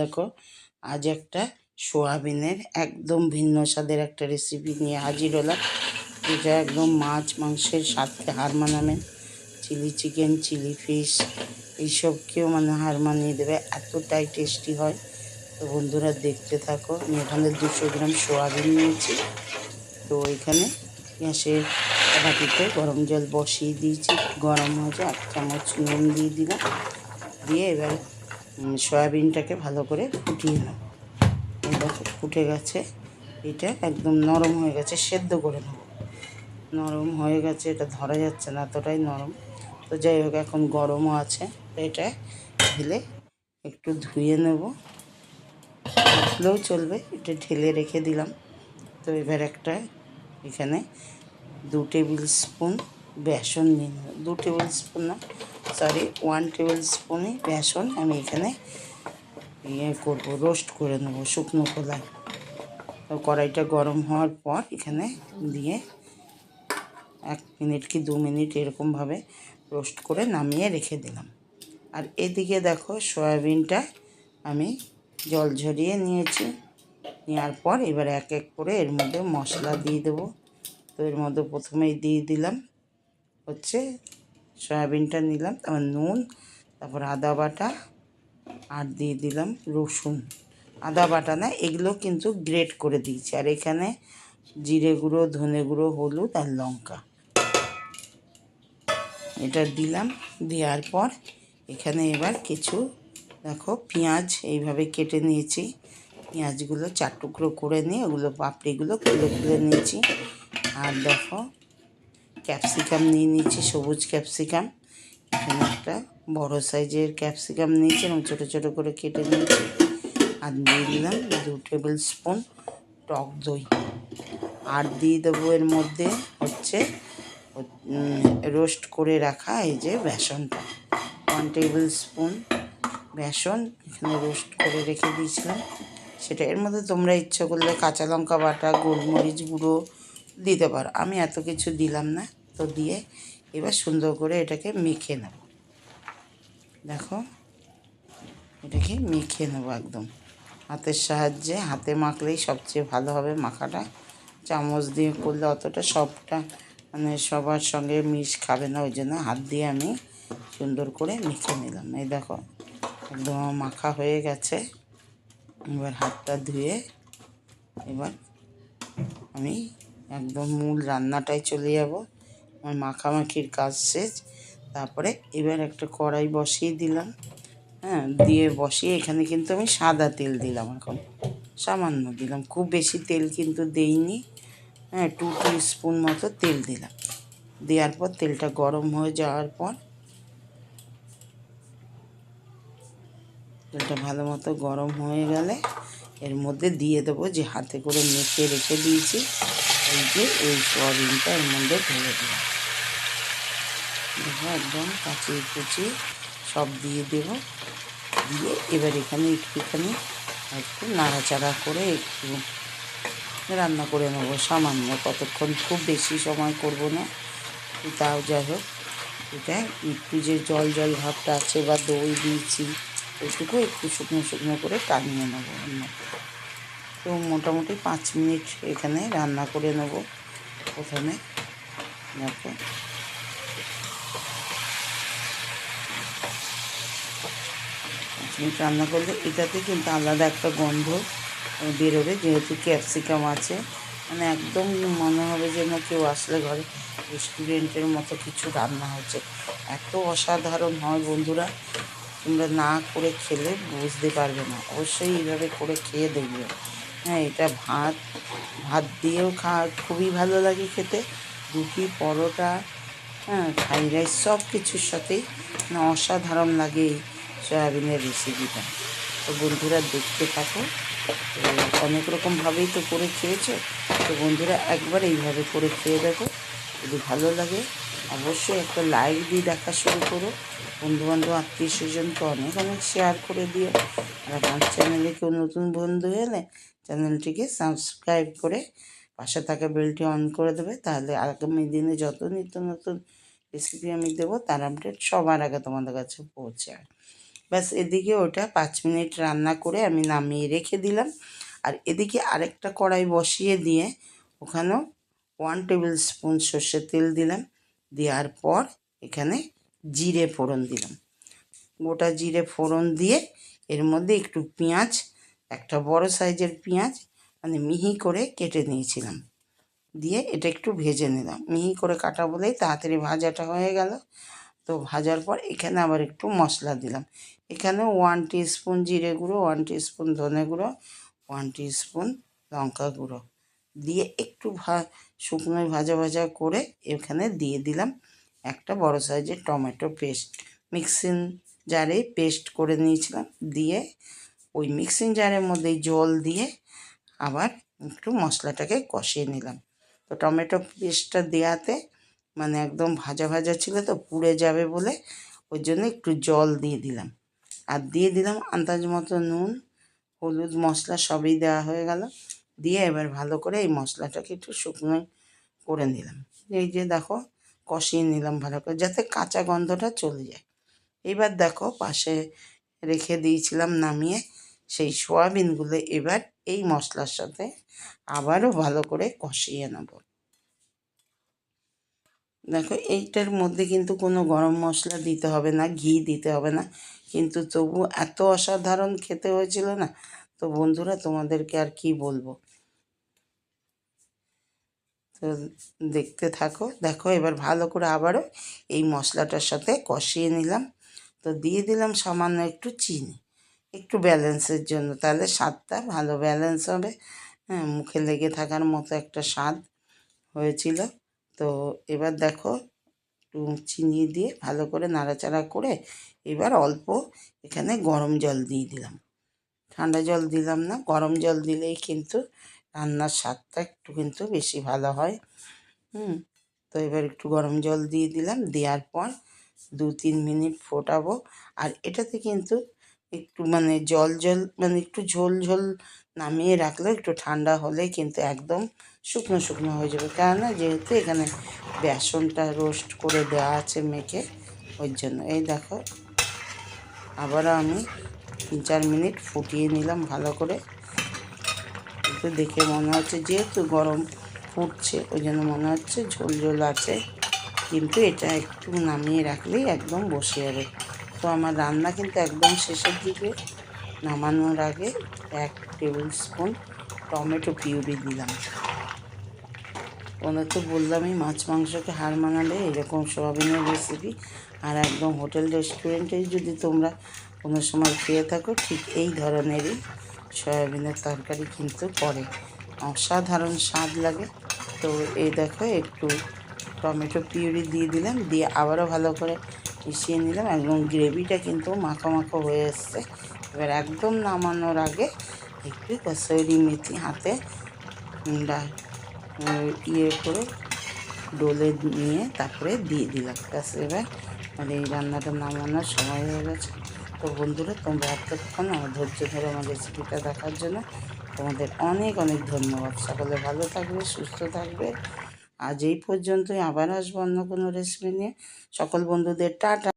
দেখো, আজ একটা সোয়াবিনের একদম ভিন্ন স্বাদের একটা রেসিপি নিয়ে হাজির হলাম। এটা একদম মাছ মাংসের স্বাদকে হার মানাবে। চিলি চিকেন, চিলি ফিশ, এইসবকেও মানে হার মানিয়ে দেবে। এতটাই টেস্টি হয়। তো বন্ধুরা দেখতে থাকো, আমি এখানে দুশো গ্রাম সোয়াবিন নিয়েছি। তো এখানে গ্যাসের কড়াটিতে গরম জল বসিয়ে দিয়েছি। গরম হয়েছে এক চামচ নুন দিয়ে দিলাম। দিয়ে এবার সয়াবিনটাকে ভালো করে ফুটিয়ে নেব। দেখো, ফুটে গেছে। এটা একদম নরম হয়ে গেছে, সেদ্ধ করে নেব। নরম হয়ে গেছে, এটা ধরা যাচ্ছে না, এতটাই নরম। তো যাই হোক, এখন গরমও আছে এটা ঢেলে একটু ধুয়ে নেব। থাকলেও চলবে, এটা ঢেলে রেখে দিলাম। তো এবার একটা এখানে দু টেবিল স্পুন বেসন নিয়ে নেব। দু টেবিল স্পুন না সরি ওয়ান টেবিল স্পুনই বেসন আমি এখানে ইয়ে করব রোস্ট করে নেব শুকনো খোলায় কড়াইটা গরম হওয়ার পর এখানে দিয়ে এক মিনিট কি দু মিনিট এরকমভাবে রোস্ট করে নামিয়ে রেখে দিলাম। আর এদিকে দেখো সয়াবিনটা আমি জল ঝরিয়ে নিয়েছি। নেওয়ার পর এবার এক এক করে এর মধ্যে মশলা দিয়ে দেবো। তো এর মধ্যে প্রথমেই দিয়ে দিলাম হচ্ছে সয়াবিনটা নিলাম, তারপর নুন, তারপর আদা বাটা, আর দিয়ে দিলাম রসুন। আদা বাটা না, এগুলো কিন্তু গ্রেট করে দিয়েছি। আর এখানে জিরে গুঁড়ো, ধনে গুঁড়ো, হলুদ আর লঙ্কা। এটা দিলাম, দেওয়ার পর এখানে এবার কিছু, দেখো পেঁয়াজ এইভাবে কেটে নিয়েছি। পেঁয়াজগুলো চার টুকরো করে নিয়ে, ওগুলো পাপড়িগুলো খুলে খুলে নিয়েছি। আর দেখো ক্যাপসিকাম নিয়ে নিয়েছি, সবুজ ক্যাপসিকাম। এখানে একটা বড় সাইজের ক্যাপসিকাম নিয়েছি এবং ছোটো ছোটো করে কেটে নিয়েছি। আর দিয়ে দিলাম দু টেবিল স্পুন টক দই। আর দিয়ে দেবো এর মধ্যে হচ্ছে রোস্ট করে রাখা এই যে বেসনটা। ওয়ান টেবিল স্পুন বেসন এখানে রোস্ট করে রেখে দিয়েছিলাম। সেটা এর মধ্যে তোমরা ইচ্ছে করলে কাঁচা লঙ্কা বাটা, গোলমরিচ গুঁড়ো দিতে পারো। আমি এত কিছু দিলাম না। তো দিয়ে এবার সুন্দর করে এটাকে মেখে নেব। দেখো, এটাকে মেখে নেব একদম। হাতের সাহায্যে, হাতে মাখলেই সবচেয়ে ভালো হবে মাখাটা। চামচ দিয়ে করলে অতটা সবটা মানে সবার সঙ্গে মিশ খাবে না, ওই জন্য হাত দিয়ে আমি সুন্দর করে মেখে নিলাম। এই দেখো, একদম মাখা হয়ে গেছে। এবার হাতটা ধুয়ে এবার আমি একদম মূল রান্নাটায় চলে যাব। আমার মাখামাখির কাজ শেষ। তারপরে এবার একটা কড়াই বসিয়ে দিলাম। হ্যাঁ দিয়ে বসিয়ে এখানে কিন্তু আমি সাদা তেল দিলাম এখন। সামান্য দিলাম। খুব বেশি তেল কিন্তু দেইনি। হ্যাঁ টু স্পুন মতো তেল দিলাম। দেওয়ার পর তেলটা গরম হয়ে যাওয়ার পর তেলটা ভালো মতো গরম হয়ে গেলে এর মধ্যে দিয়ে দেবো যে হাতে করে মেখে রেখে দিয়েছি। এই যে এই সোয়াবিনটা এর মধ্যে ঢেলে দিলাম দেখো একদম কাঁচি কুচি সব দিয়ে দেবো। দিয়ে এবার এখানে একটুখানি একটু নাড়াচাড়া করে একটু রান্না করে নেব। সামান্য কতক্ষণ খুব বেশি সময় করব না। তাও যাই হোক, এটা একটু যে জল জল ভাবটা আছে বা দই দিয়েছি ওইটুকু একটু শুকনো শুকনো করে টানিয়ে নেব মধ্যে। তো মোটামুটি পাঁচ মিনিট এখানে রান্না করে নেব প্রথমে। দেখো। পাঁচ মিনিট রান্না করলে এটাতে কিন্তু আলাদা একটা গন্ধ বেরোবে, যেহেতু ক্যাপসিকাম আছে। মানে একদম মনে হবে যেন কেউ আসলে ঘরে রেস্টুরেন্টের মতো কিছু রান্না হচ্ছে। এত অসাধারণ হয় বন্ধুরা। তোমরা না করে খেলে বুঝতে পারবে না। অবশ্যই এইভাবে করে খেয়ে দেখবে। হ্যাঁ এটা ভাত ভাত দিয়েও খাওয়া খুবই ভালো লাগে খেতে। রুটি, পরোটা হ্যাঁ ফ্রাইড রাইস সব কিছুর সাথেই মানে অসাধারণ লাগে এই সয়াবিনের রেসিপিটা তো বন্ধুরা দেখতে থাকো। অনেক রকমভাবেই তো করে খেয়েছো। তো বন্ধুরা একবার এইভাবে করে খেয়ে দেখো। যদি ভালো লাগে, অবশ্যই একটা লাইক দিয়ে দেখা শুরু করো। বন্ধুবান্ধব আত্মীয় স্বজনকে অনেক অনেক শেয়ার করে দিও। আর আমার চ্যানেলে কেউ নতুন বন্ধু এলে চ্যানেলটিকে সাবস্ক্রাইব করে পাশে থাকা বেলটি অন করে দেবে, তাহলে আগামী দিনে যত নিত্য নতুন রেসিপি আমি দেবো, তার আপডেট সবার আগে তোমাদের কাছে পৌঁছায় ব্যাস, এদিকে ওটা পাঁচ মিনিট রান্না করে আমি নামিয়ে রেখে দিলাম। আর এদিকে আরেকটা কড়াই বসিয়ে দিয়ে ওখানেও ওয়ান টেবিল স্পুন সর্ষের তেল দিলাম। দেওয়ার পর এখানে জিরে ফোড়ন দিলাম। গোটা জিরে ফোড়ন দিয়ে এর মধ্যে একটু পেঁয়াজ একটা বড় সাইজের পেঁয়াজ মানে মিহি করে কেটে নিয়েছিলাম। দিয়ে এটা একটু ভেজে নিলাম। মিহি করে কাটা বলেই তাড়াতাড়ি ভাজাটা হয়ে গেল। তো ভাজার পর এখানে আবার একটু মশলা দিলাম। এখানে ওয়ান স্পুন জিরে গুঁড়ো ওয়ান স্পুন ধনে গুঁড়ো ওয়ান স্পুন লঙ্কা গুঁড়ো। দিয়ে একটু ভা, শুকনো ভাজা ভাজা করে এখানে দিয়ে দিলাম একটা বড় সাইজের টমেটো পেস্ট। মিক্সিং জারে পেস্ট করে নিয়েছিলাম। দিয়ে ওই মিক্সিং জারের মধ্যে জল দিয়ে আবার একটু মশলাটাকে কষিয়ে নিলাম। তো টমেটো পেস্টটা দেওয়াতে মানে একদম ভাজা ভাজা ছিল তো পুড়ে যাবে বলে ওই জন্য একটু জল দিয়ে দিলাম। আর দিয়ে দিলাম আন্দাজ মতো নুন, হলুদ মশলা সবই দেওয়া হয়ে গেল। দিয়ে এবার ভালো করে এই মশলাটাকে একটু শুকনো করে নিলাম। এই যে দেখো কষিয়ে নিলাম ভালো করে যাতে কাঁচা গন্ধটা চলে যায়। এবার দেখো পাশে রেখে দিয়েছিলাম নামিয়ে সেই সোয়াবিনগুলো এবার এই মশলার সাথে আবারও ভালো করে কষিয়ে নেব। দেখো, এইটার মধ্যে কিন্তু কোনো গরম মশলা দিতে হবে না, ঘি দিতে হবে না। কিন্তু তবু এত অসাধারণ খেতে হয়েছিল না, তো বন্ধুরা তোমাদেরকে আর কি বলব? তো দেখতে থাকো, দেখো এবার ভালো করে আবারও এই মশলাটার সাথে কষিয়ে নিলাম। তো দিয়ে দিলাম সামান্য একটু চিনি। একটু ব্যালেন্সের জন্য, তাহলে স্বাদটা ভালো ব্যালেন্স হবে। হ্যাঁ মুখে লেগে থাকার মতো একটা স্বাদ হয়েছিল। তো এবার দেখো, একটু চিনি দিয়ে ভালো করে নাড়াচাড়া করে এবার অল্প এখানে গরম জল দিয়ে দিলাম। ঠান্ডা জল দিলাম না, গরম জল দিলেই কিন্তু রান্নার স্বাদটা একটু কিন্তু বেশি ভালো হয়। হুম, তো এবার একটু গরম জল দিয়ে দিলাম, দেওয়ার পর দু তিন মিনিট ফোটাবো। আর এটাতে কিন্তু একটু মানে জল জল মানে একটু ঝোল ঝোল নামিয়ে রাখলে একটু ঠান্ডা হলে কিন্তু একদম শুকনো শুকনো হয়ে যাবে। কেননা যেহেতু এখানে বেসনটা রোস্ট করে দেওয়া আছে মেখে, ওই জন্য। এই দেখো, আবারও আমি তিন চার মিনিট ফুটিয়ে নিলাম ভালো করে। একটু দেখে মনে হচ্ছে যেহেতু গরম ফুটছে, ওই জন্য মনে হচ্ছে ঝোল ঝোল আছে। কিন্তু এটা একটু নামিয়ে রাখলেই একদম বসে যাবে। তো আমার রান্না কিন্তু একদম শেষের দিকে, নামানোর আগে এক টেবিল স্পুন টমেটো পিউরি দিলাম। ওনার তো বললামই মাছ মাংসকে হার মানালে এরকম সোয়াবিনের রেসিপি আর একদম হোটেল রেস্টুরেন্টেই যদি তোমরা কোনো সময় খেয়ে থাকো, ঠিক এই ধরনেরই সয়াবিনের তরকারি কিন্তু করে অসাধারণ স্বাদ লাগে। তো এই দেখো, একটু টমেটো পিউরি দিয়ে দিলাম, দিয়ে আবারও ভালো করে মিশিয়ে নিলাম, একদম গ্রেভিটা কিন্তু মাখো মাখো হয়ে এসছে। এবার একদম নামানোর আগে একটু কসৌরি মেথি হাতে ইয়ে করে ডোলে নিয়ে তারপরে দিয়ে দিলাম। ব্যাস, এবার মানে এই রান্নাটা নামানোর সময় হয়ে গেছে। তো বন্ধুরা, তোমরা এতক্ষণ আমার ধৈর্য ধরে আমার রেসিপিটা দেখার জন্য তোমাদের অনেক অনেক ধন্যবাদ। সকলে ভালো থাকবে, সুস্থ থাকবে। আজ এই পর্যন্তই আবার আসব অন্য কোনো রেসিপি নিয়ে। সকল বন্ধুদের টাটা।